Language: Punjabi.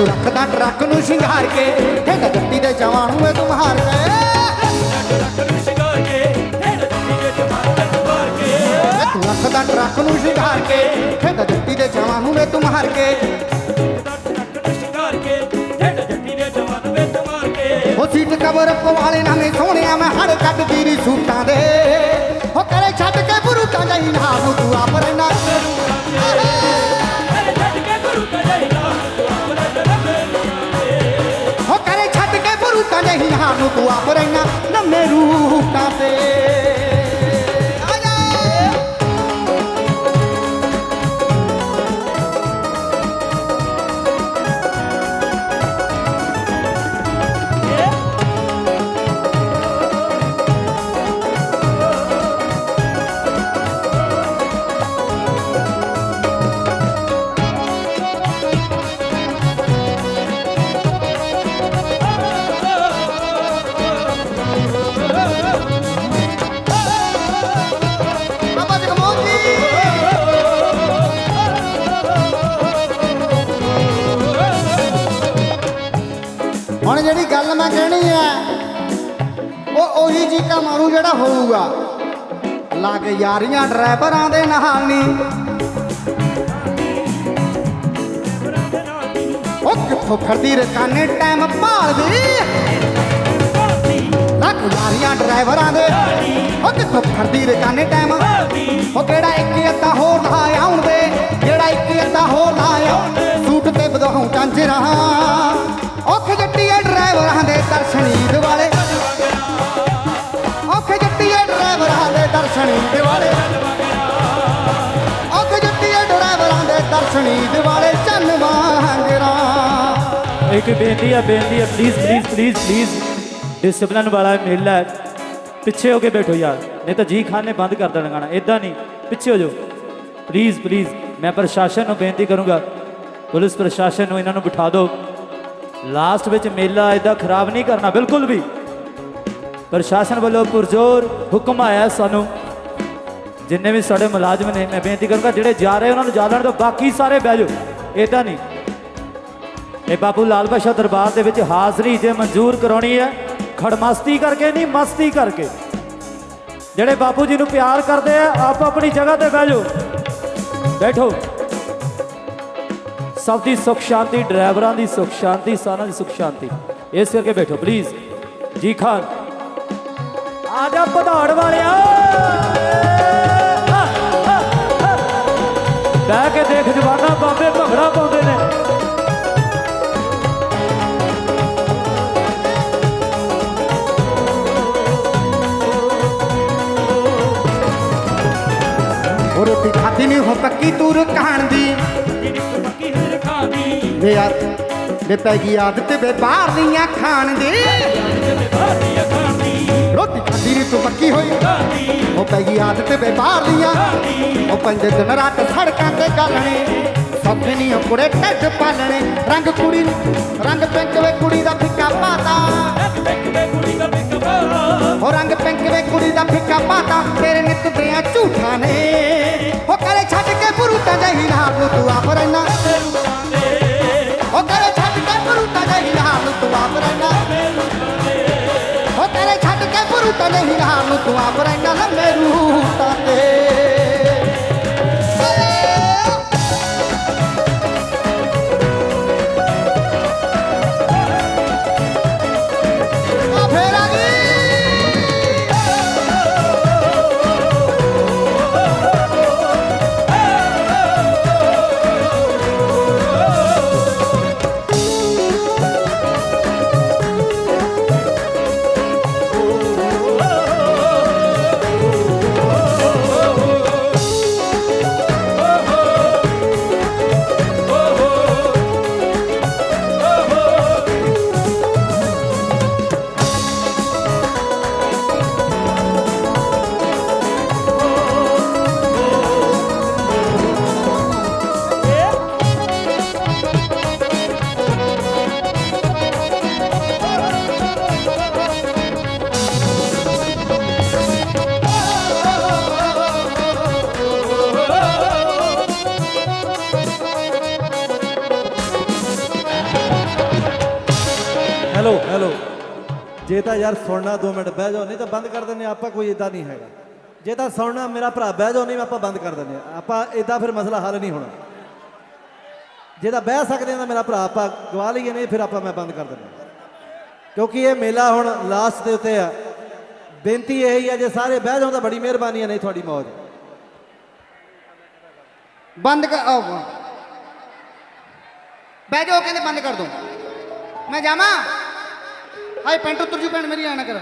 ਤੂੰ ਰੱਖਦਾ ਟਰੱਕ ਨੂੰ ਸ਼ਿੰਗਾਰ ਕੇ। ਠੇਡਾ ਜੱਟੀ ਦੇ ਜਵਾਂ ਨੂੰ ਤੂੰ ਹਾਰ ਕੇ। ਤੂੰ ਰੱਖਦਾ ਟਰੱਕ ਨੂੰ ਸ਼ਿੰਗਾਰ ਕੇ। ਠੇਡਾ ਜੱਟੀ ਦੇ ਜਵਾਂ ਨੂੰ ਤੂੰ ਹਾਰ ਕੇ। ਉਹ ਸੀਟ ਕਵਰ ਪਵਾਲੇ ਨਾਵੇਂ ਸੋਹਣਿਆ ਮੈਂ ਹੜ ਕੱਢ ਤੀਰੀ ਸੂਟਾਂ ਦੇ। ਉਹ ਕਰੇ ਛੱਡ ਕੇ ਬੁਰੂਟਾਂ ਜਾਈ ਨਾ ਤੂੰ ਆਪ ਰਹਿਣਾ ਹੁਣ ਜਿਹੜੀ ਗੱਲ ਮੈਂ ਕਹਿਣੀ ਹੈ, ਉਹ ਉਹੀ ਜੀ ਮਾਰੂ ਜਿਹੜਾ ਹੋਊਗਾ। ਲੱਗ ਯਾਰੀਆਂ ਡਰਾਈਵਰਾਂ ਦੇ ਨਾਲ ਨਹੀਂ ਉਹ ਕਿੱਥੋਂ ਖੜਦੀ ਰਕਾਨੇ ਟਾਈਮ ਭਾਲਦੀ? ਲੱਗ ਯਾਰੀਆਂ ਡਰਾਈਵਰਾਂ ਦੇ। ਉਹ ਕਿੱਥੋਂ ਖੜਦੀ ਰਕਾਨੇ ਟਾਈਮ? ਉਹ ਕਿਹੜਾ ਇੱਕ ਅੱਧਾ ਹੋਰ ਲਾ ਆਉਂਦੇ ਜਿਹੜਾ ਇੱਕ ਅੱਧਾ ਹੋਰ ਲਾ ਆਉਂਦੇ ਸੂਟ ਤੇ ਬਧਾਉ ਚਾਂਜਰਾ ਇੱਕ ਬੇਨਤੀ ਆ, ਬੇਨਤੀ ਹੈ please please please please discipline ਵਾਲਾ ਮੇਲਾ ਹੈ ਪਿੱਛੇ ਹੋ ਕੇ ਬੈਠੋ ਯਾਰ, ਨਹੀਂ ਤਾਂ ਜੀ ਖਾਨ ਨੇ ਬੰਦ ਕਰ ਦੇਣਾ ਗਾਣਾ ਇਦਾਂ ਨਹੀਂ, ਪਿੱਛੇ ਹੋ ਜਾਓ। ਪਲੀਜ਼ ਪਲੀਜ਼ ਮੈਂ ਪ੍ਰਸ਼ਾਸਨ ਨੂੰ ਬੇਨਤੀ ਕਰੂੰਗਾ, ਪੁਲਿਸ ਪ੍ਰਸ਼ਾਸਨ ਨੂੰ ਇਹਨਾਂ ਨੂੰ ਬਿਠਾ ਦਿਓ। ਲਾਸਟ ਵਿੱਚ ਮੇਲਾ ਇਦਾਂ ਖਰਾਬ ਨਹੀਂ ਕਰਨਾ, ਬਿਲਕੁਲ ਵੀ। ਪ੍ਰਸ਼ਾਸਨ ਵੱਲੋਂ ਪੁਰਜ਼ੋਰ ਹੁਕਮ ਆਇਆ ਸਾਨੂੰ। ਜਿੰਨੇ ਵੀ ਸਾਡੇ ਮੁਲਾਜ਼ਮ ਨੇ, ਮੈਂ ਬੇਨਤੀ ਕਰੂੰਗਾ, ਜਿਹੜੇ ਜਾ ਰਹੇ ਉਹਨਾਂ ਨੂੰ ਜਾ ਲੈਣ ਦਿਓ ਬਾਕੀ ਸਾਰੇ ਬਹਿ ਜਾਓ। ਇਦਾਂ ਨਹੀਂ। ਇਹ ਬਾਬੂ ਲਾਲ ਬਾਸ਼ਾ ਦਰਬਾਰ ਦੇ ਵਿੱਚ ਹਾਜ਼ਰੀ ਜੇ ਮਨਜ਼ੂਰ ਕਰਾਉਣੀ ਹੈ। ਖੜਮਸਤੀ ਕਰਕੇ ਨਹੀਂ, ਮਸਤੀ ਕਰਕੇ। ਜਿਹੜੇ ਬਾਪੂ ਜੀ ਨੂੰ ਪਿਆਰ ਕਰਦੇ ਆ, ਆਪ ਆਪਣੀ ਜਗ੍ਹਾ ਤੇ ਬਹਿ ਜਾਓ। ਬੈਠੋ। ਸਭ ਦੀ ਸੁਖ ਸ਼ਾਂਤੀ, ਡਰਾਈਵਰਾਂ ਦੀ ਸੁਖ ਸ਼ਾਂਤੀ, ਸਾਰਿਆਂ ਦੀ ਸੁਖ ਸ਼ਾਂਤੀ। ਇਸ ਕਰਕੇ ਬੈਠੋ ਪਲੀਜ਼ ਜੀ ਖਾਨ। ਆ ਜਾ ਪਧਾੜ ਵਾਲਿਆ। ਬਹਿ ਕੇ ਦੇਖ ਜਵਾਨਾ, ਬਾਬੇ ਭੰਗੜਾ ਪਾਉਂਦੇ ਨੇ ਉਹ ਖਾਦੀ ਨਹੀਂ ਹੋ ਪੱਕੀ ਤੂੰ ਖਾਣ ਦੀ। ਵੇ ਆ ਵੇ ਪੈ ਗਈ ਆਦਤ ਵੇ ਬਾਹਰ ਦੀਆਂ ਖਾਣ ਦੀ। ਰੋਟੀ ਖਾਦੀ ਨਹੀਂ ਤੂੰ ਪੱਕੀ ਹੋਈ। ਉਹ ਪੈ ਗਈ ਆਦਤ ਵੇ ਬਾਹਰ ਦੀਆਂ। ਉਹ ਪੰਜ ਦਿਨ ਰਾਤ ਸੜਕਾਂ ਤੇ ਗੱਲਣੇ ਸੌਖੇ ਨਹੀਂ ਉਹ ਕੁੜੇ ਢੱਡ ਪਾਲਣੇ। ਰੰਗ ਕੁੜੀ ਰੰਗ ਪਿੰਕ ਵੇ ਕੁੜੀ ਦਾ ਫਿੱਕਾ ਪਾਤਾ। ਉਹ ਰੰਗ ਪਿੰਕ ਵੇ ਕੁੜੀ ਦਾ ਫਿੱਕਾ ਪਾਤਾ। ਤੇਰੇ ਨਿੱਤ ਦੀਆਂ ਝੂਠਾਂ ਨੇ। ਜਹੀ ਨਾਲ ਨੂੰ ਤੂੰ ਆਪ ਰਹਿਣਾ ਉਹ ਕਰੇ ਛੱਡ ਕੇ ਬੁਰੂਟਾਂ ਜਹੀ ਨਾਲ ਤੂੰ ਆਪ ਰਹਿਣਾ ਉਹ ਕਰੇ ਛੱਡ ਕੇ ਬੁਰੂਟਾਂ ਜਹੀ ਨਾਲ ਤੂੰ ਆਪ ਰਹਿਣਾ ਲੰਮੇ ਰੂਟਾਂ ਜੇ ਤਾਂ ਯਾਰ ਸੁਣਨਾ 2 ਮਿੰਟ ਬਹਿ ਜਾਓ ਨਹੀਂ ਤਾਂ ਬੰਦ ਕਰ ਦਿੰਦੇ ਹਾਂ, ਆਪਾਂ ਕੋਈ ਇਦਾਂ ਨਹੀਂ ਹੈਗਾ। ਜੇ ਤਾਂ ਸੁਣਨਾ ਮੇਰਾ ਭਰਾ ਬਹਿ ਜਾਓ ਨਹੀਂ ਆਪਾਂ ਬੰਦ ਕਰ ਦਿੰਦੇ ਹਾਂ। ਆਪਾਂ ਇਦਾਂ ਫਿਰ ਮਸਲਾ ਹੱਲ ਨਹੀਂ ਹੋਣਾ। ਜੇ ਤਾਂ ਬਹਿ ਸਕਦੇ ਆ ਤਾਂ ਮੇਰਾ ਭਰਾ ਆਪਾਂ ਗਵਾ ਲਈਏ ਨਹੀਂ ਫਿਰ ਆਪਾਂ ਮੈਂ ਬੰਦ ਕਰ ਦਿੰਦਾ। ਕਿਉਂਕਿ ਇਹ ਮੇਲਾ ਹੁਣ ਲਾਸਟ ਦੇ ਉੱਤੇ ਆ। ਬੇਨਤੀ ਇਹ ਹੀ ਆ ਜੇ ਸਾਰੇ ਬਹਿ ਜਾਓ ਤਾਂ ਬੜੀ ਮਿਹਰਬਾਨੀ ਹੈ ਨਹੀਂ ਤੁਹਾਡੀ ਮੌਜ। ਬੰਦ ਕਰ ਆਓ। ਬਹਿ ਜਾਓ ਕਹਿੰਦੇ ਬੰਦ ਕਰ ਦੋ। ਮੈਂ ਜਾਵਾਂ? ਹਾਏ ਪੈਂਟ ਉਤਰ ਜੂ ਭੈਣ ਮੇਰੀ ਆਣਾ ਕਰ।